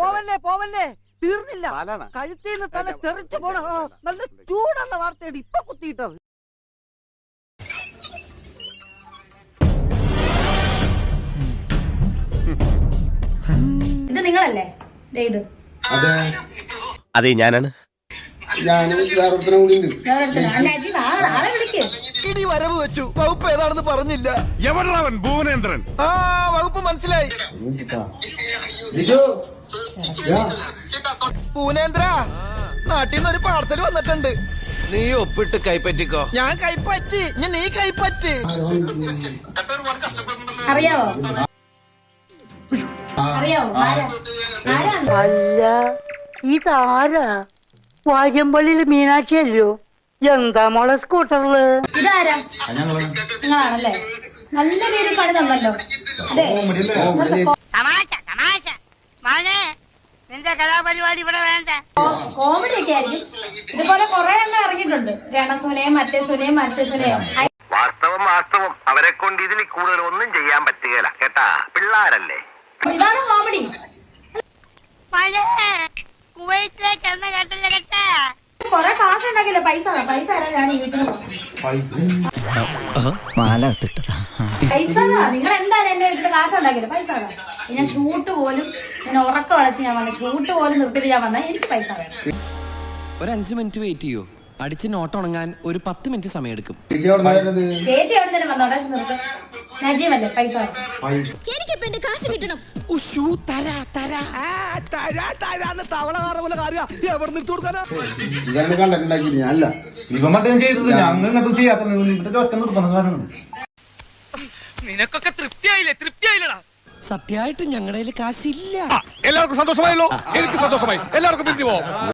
പോവല്ലേ പോവല്ലേ? തീർന്നില്ല. നിന്ന് തല തെറിച്ചു പോണ നല്ല ചൂടുള്ള വാർത്തയാണ് ഇപ്പൊ കുത്തിയിട്ടത്. ഇത് നിങ്ങളല്ലേ? ദേ ഇത്. അതെ. അതെ ഞാനാണ്. ഇടി വരവ് വെച്ചു. വകുപ്പ് ഏതാണെന്ന് പറഞ്ഞില്ല. എവിടെ ഭുവനേന്ദ്രൻ. ആ വകുപ്പ് മനസ്സിലായി. പൂനേന്ദ്ര നാട്ടിൽ നിന്ന് ഒരു പാർസൽ വന്നിട്ടുണ്ട്. നീ ഒപ്പിട്ട് കൈപ്പറ്റിക്കോ? ഞാൻ കൈപ്പറ്റി ഇനി നീ കൈപ്പറ്റി. അറിയാവോ? അറിയാവോ? അല്ല ഇതാരാ? വാര്യമ്പള്ളിയിൽ മീനാക്ഷി അല്ലയോ എന്താ മോളെ സ്കൂട്ടറിൽ? ഇതാരാ? നിങ്ങളാണല്ലേ? നല്ല രീതിയിൽ പണി തന്നല്ലോ. അതെ. നിന്റെ കലാപരിപാടി ഇവിടെ വേണ്ട. കോമഡി ഒക്കെ ആയിരിക്കും. ഇതുപോലെ കുറെ എണ്ണം ഇറങ്ങിയിട്ടുണ്ട്. രണസുനയും മറ്റേ സുനയും മറ്റേ സുനയും. വാസ്തവം വാസ്തവം. അവരെ കൊണ്ട് ഇതിൽ കൂടുതൽ ഒന്നും ചെയ്യാൻ പറ്റുകയില്ല. കേട്ടാ? പിള്ളാരല്ലേ? ഇതാണ് കോമഡി മോനെ കുവൈറ്റിലേക്ക് എണ്ണ കേട്ടില്ല കേട്ടാ കൊറേ കാശ് ഉണ്ടാക്കില്ല പൈസ താ. പൈസ തരാൻ ഞാൻ ഈ വീട്ടിൽ നിന്ന്. പൈസ നിങ്ങൾ എന്തായാലും എന്റെ വീട്ടിൽ കാശ് ഉണ്ടാക്കില്ല പൈസ താ. ഞാൻ ഷൂട്ട് പോലും ഞാൻ ഉറക്കം അടച്ച് ഞാൻ വന്ന ഷൂട്ട് പോലും നിർത്തിയിട്ട് ഞാൻ വന്ന എനിക്ക് പൈസ വേണം. ഒരു അഞ്ചു മിനിറ്റ് വെയിറ്റ് ചെയ്യോ. അടിച്ച് നോട്ട് ഉണങ്ങാൻ ഒരു പത്ത് മിനിറ്റ് സമയം എടുക്കും ചേച്ചി എവിടെ വന്നോട്ടെ നിർത്ത്. നജീവല്ലേ പൈസ വേണം തരാ തരാന്ന് തവള കാറ പോലെ കാര്യം. എവിടെ നിർത്തി കൊടുക്കാനാ? ഇതാണ് കണ്ടിട്ടുണ്ടാക്കി ഞാനല്ല ഇവ മറ്റേ ചെയ്തത് ഞങ്ങൾ ഇങ്ങനത്തെ ചെയ്യാത്ത ഒറ്റ നിർത്തണം കാരണം നിനക്കൊക്കെ തൃപ്തിയായില്ലേ? തൃപ്തിയായില്ലടാ. സത്യമായിട്ട് ഞങ്ങളുടെ കയ്യിൽ കാശില്ല. എല്ലാവർക്കും സന്തോഷമായല്ലോ. എനിക്ക് സന്തോഷമായി. എല്ലാവർക്കും പിരിഞ്ഞു പോവാം.